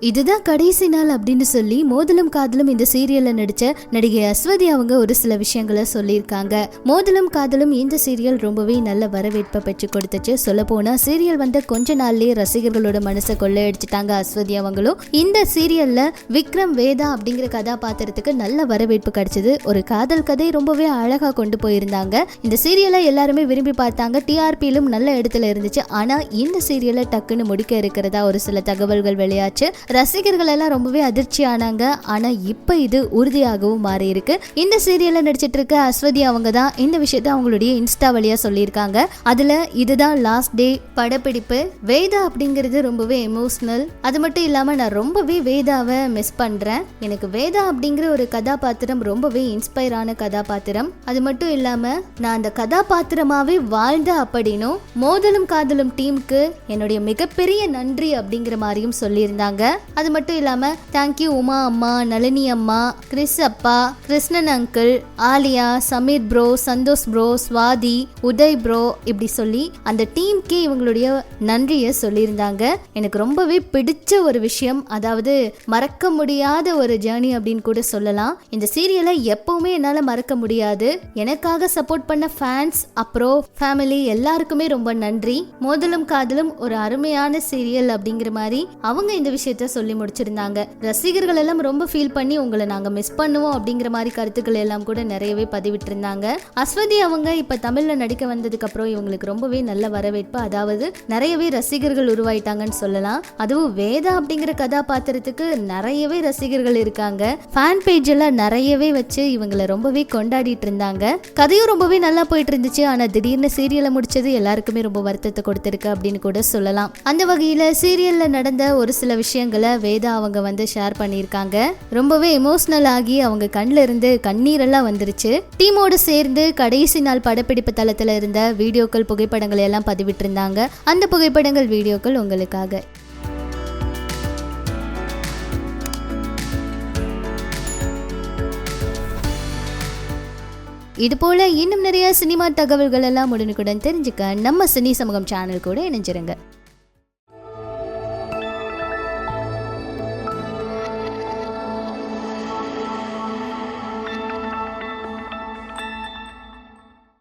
இதுதான் கடைசி நாள் அப்படின்னு சொல்லி மோதலும் காதலும் இந்த சீரியல்ல நடிச்ச நடிகை அஸ்வதி அவங்க ஒரு சில விஷயங்களை சொல்லியிருக்காங்க. மோதலும் காதலும் இந்த சீரியல் ரொம்பவே நல்ல வரவேற்பை பெற்று கொடுத்துச்சு. சொல்ல போனா சீரியல் வந்த கொஞ்ச நாள்லயே ரசிகர்களோட மனசை கொள்ளையடிச்சிட்டாங்க அஸ்வதி அவங்களும். இந்த சீரியல்ல விக்ரம் வேதா அப்படிங்கிற கதாபாத்திரத்துக்கு நல்ல வரவேற்பு கிடைச்சது. ஒரு காதல் கதை ரொம்பவே அழகா கொண்டு போயிருந்தாங்க. இந்த சீரியலை எல்லாருமே விரும்பி பார்த்தாங்க. டிஆர்பியிலும் நல்ல இடத்துல இருந்துச்சு. ஆனா இந்த சீரியலை டக்குன்னு முடிக்க இருக்கிறதா ஒரு சில தகவல்கள் வெளியாச்சு. ரசிகர்கள் எல்லாம் ரொம்பவே அதிர்ச்சி ஆனாங்க ஆனா இப்போ இது உறுதியாகவும் மாறி இருக்கு இந்த சீரியல்ல நடிச்சிட்டு இருக்க அஸ்வதி அவங்க தான் இந்த விஷயத்த அவங்களுடைய இன்ஸ்டா வழியா சொல்லியிருக்காங்க. அதுல இதுதான் லாஸ்ட் டே படப்பிடிப்பு. வேதா அப்படிங்கிறது ரொம்பவே எமோஷனல் அது மட்டும் இல்லாம நான் ரொம்பவே வேதாவை மிஸ் பண்றேன். எனக்கு வேதா அப்படிங்கிற ஒரு கதாபாத்திரம் ரொம்பவே இன்ஸ்பயரான ஆன கதாபாத்திரம். அது மட்டும் இல்லாம நான் அந்த கதாபாத்திரமாவே வாழ்ந்த அப்படின்னும் மோதலும் காதலும் டீமுக்கு என்னுடைய மிகப்பெரிய நன்றி அப்படிங்கிற மாதிரியும் சொல்லியிருந்தாங்க. அது மட்டும் இல்லாம தேங்க்யூ உமா அம்மா நளினி அம்மா கிறிஸ் அப்பா Krishnan uncle Alia Sameer bro Santhosh bro Swathi Uday bro இப்படி சொல்லி அந்த டீம்க்கே இவங்களுடைய நன்றியை சொல்லியிருந்தாங்க. எனக்கு ரொம்பவே பிடிச்ச ஒரு விஷயம் அதாவது மறக்க முடியாத ஒரு ஜேர்னி அப்படின்னு கூட சொல்லலாம். இந்த சீரியலை எப்பவுமே என்னால் மறக்க முடியாது. எனக்காக சப்போர்ட் பண்ண ஃபேன்ஸ் அப்புறம் ஃபேமிலி எல்லாருக்குமே ரொம்ப நன்றி. மோதலும் காதலும் ஒரு அருமையான சீரியல் அப்படிங்கிற மாதிரி அவங்க இந்த விஷயத்த சொல்லி முடிச்சிருந்தாங்க. ரசிகர்கள் எல்லாம் ரொம்ப ஃபீல் பண்ணி உங்களை நாங்க மிஸ் பண்ணுவோம் அப்படிங்கிற மாதிரி கருத்துக்கள் எல்லாம் கூட நிறையவே பதிவிட்டிருந்தாங்க. அஸ்வதி அவங்க இப்ப தமிழ்ல நடிக்க வந்ததுக்கு அப்புறம் இவங்களுக்கு ரொம்பவே நல்ல வரவேற்பு. அதாவது நிறையவே ரசிகர்கள் உருவாயிட்டாங்கன்னு சொல்லலாம். அதுவும் வேதா அப்படிங்கிற கதாபாத்திரத்துக்கு நிறையவே ரசிகர்கள் இருக்காங்க. ஃபேன் பேஜ் எல்லாம் நிறையவே வச்சு இவங்களை ரொம்பவே கொண்டாடிட்டு இருந்தாங்க. கதையும் ரொம்பவே நல்லா போயிட்டு இருந்துச்சு. ஆனா திடீர்னு சீரியலை முடிச்சது எல்லாருக்குமே ரொம்ப வருத்தத்தை கொடுத்துருக்கு அப்படின்னு கூட சொல்லலாம். அந்த வகையில சீரியல்ல நடந்த ஒரு சில விஷயங்கள் வேதா அவங்க வந்து ஷேர் பண்ணியிருக்காங்க. ரொம்பவே எமோஷ்னல் ஆகி அவங்க கண்ணில் இருந்து கண்ணீரெல்லாம் வந்துருச்சு. டீமோடு சேர்ந்து கடைசி நாள் படப்பிடிப்பு தளத்தில் இருந்த வீடியோக்கள் புகைப்படங்களை எல்லாம் பதிவிட்டிருந்தாங்க. அந்த புகைப்படங்கள் வீடியோக்கள் உங்களுக்காக. இது போல இன்னும் நிறைய சினிமா தகவல்கள் எல்லாம் உடனுக்குடன் தெரிஞ்சுக்க நம்ம சினி சமூகம் சேனல் கூட இணைஞ்சிருங்க.